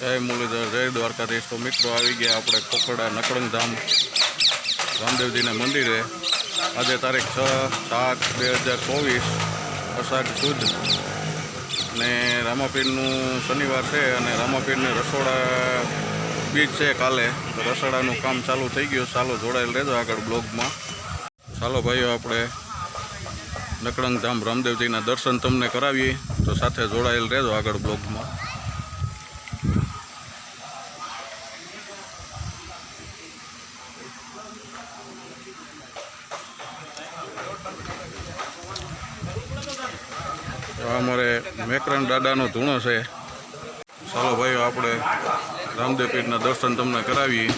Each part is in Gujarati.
જય મુરલીધર, જય દ્વારકાધીશ. તો મિત્રો, આવી ગયા આપણે કોકડા નકળંગ ધામ રામદેવજીના મંદિરે. આજે તારીખ છ સાત બે હજાર ચોવીસ, અષાઢ સુદ. ને રામાપીરનું શનિવાર છે અને રામાપીરને રસોડા બીજ છે કાલે. તો રસોડાનું કામ ચાલુ થઈ ગયું. ચાલો જોડાયેલ રહેજો આગળ બ્લોગમાં. ચાલો ભાઈઓ, આપણે નકળંગ ધામ રામદેવજીના દર્શન તમને કરાવીએ. તો સાથે જોડાયેલ રહેજો આગળ બ્લોગમાં. અમારે મેકરન દાદાનો ધૂણો છે ચાલો ભાઈઓ આપણે રામદેવ પીઠના દર્શન તમને કરાવીએ.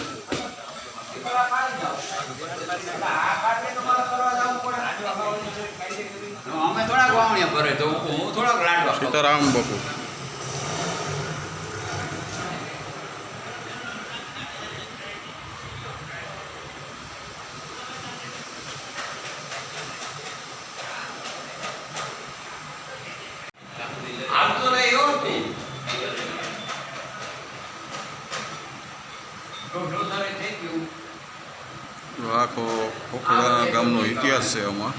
સીતારામ બાપુ આવતો રહે એવો જ ને. દોઢો તારે થઈ ગયું. ખોખડા ગામનો ઇતિહાસ છે આમાં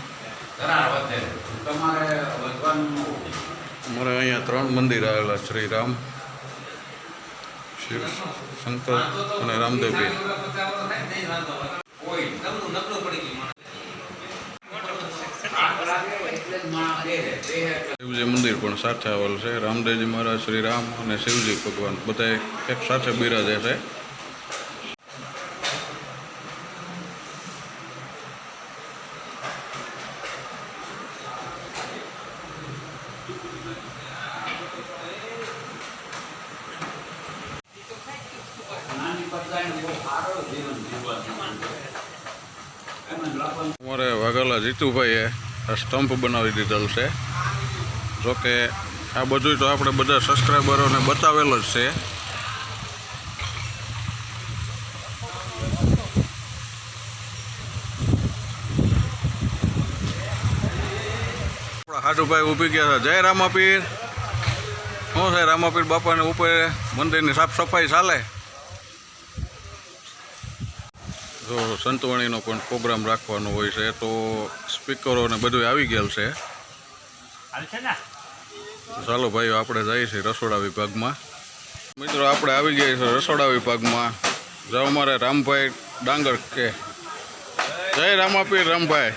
અમારે અહીંયા ત્રણ મંદિર આવેલા શ્રી રામ શિવ શંકર અને રામદેવ પીર કોઈ નબળું નબળું પડી ગયું માણસ. આગ લાગે એટલે જ માણસ બે રહે. બે એટલે શિવજી મંદિર પણ સાથે આવેલ છે રામદેવજી મહારાજ શ્રી રામ અને શિવજી ભગવાન બધા એક સાથે બિરાજે છે અમારે વાઘેલા જીતુભાઈએ સ્ટમ્પ બનાવી દીધેલ છે. જોકે આ બધું તો આપણે બધા સબસ્ક્રાઈબરોને બતાવેલ જ છે. હાડુભાઈ ઊભી ગયા હતા જય રામાપીર. શું છે રામાપીર બાપાને ઉપર મંદિરની સાફ સફાઈ ચાલે? જો સંતવાણીનો પણ પ્રોગ્રામ રાખવાનો હોય છે તો સ્પીકરો ને બધું આવી ગયેલ છે. ચાલો ભાઈઓ આપણે જઈએ છીએ રસોડા વિભાગમાં. મિત્રો આપણે આવી ગયા છે રસોડા વિભાગમાં. જો અમારે રામભાઈ ડાંગર કે. જય રામાપીર રામભાઈ.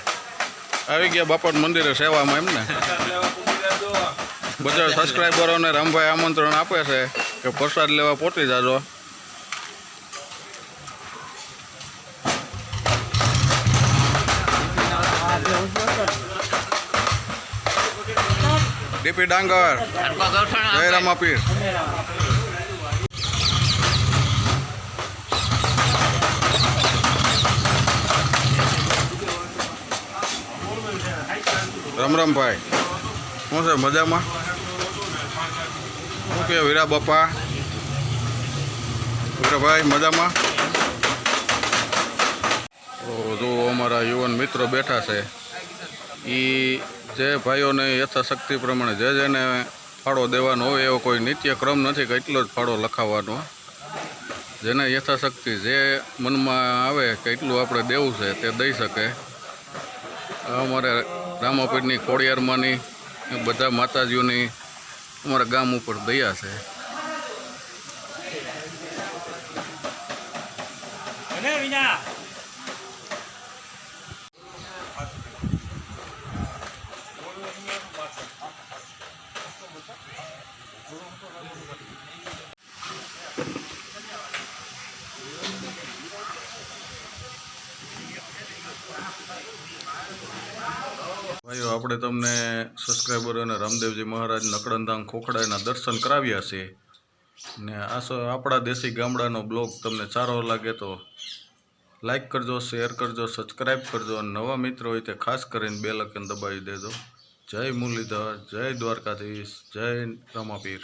આવી ગયા બાપાનું મંદિરે સેવામાં એમને બધા સબસ્ક્રાઈબરોને રામભાઈ આમંત્રણ આપે છે કે પ્રસાદ લેવા પહોંચી જાજો. ડીપી ડાંગર. જયરામ આપીર રમ રામ ભાઈ. શું છે, મજામાં? શું કે વીરા બાપા? વીરાભાઈ મજામાં? તો જો અમારા યુવાન મિત્રો બેઠા છે એ જે ભાઈઓને યથાશક્તિ પ્રમાણે જે જેને ફાળો દેવાનો હોય એવો કોઈ નિત્યક્રમ નથી કે એટલો જ ફાળો લખાવવાનો. જેને યથાશક્તિ જે મનમાં આવે કે એટલું આપણે દેવું છે તે દઈ શકે. અમારે રામાપીરની કોળિયારમાંની બધા માતાજીઓની અમારા ગામ ઉપર દયા છે. ભાઈઓ, આપણે તમને સબસ્ક્રાઈબરોને રામદેવજી મહારાજ નકળંધામ ખોખડાના દર્શન કરાવ્યા છે. ને આ આપણા દેશી ગામડાનો બ્લોગ તમને સારો લાગે તો લાઈક કરજો, શેર કરજો સબસ્ક્રાઈબ કરજો. અને નવા મિત્રો હોય તે ખાસ કરીને બે લખન દબાવી દેજો. જય મુરલીધર જય દ્વારકાધીશ જય રામાપીર.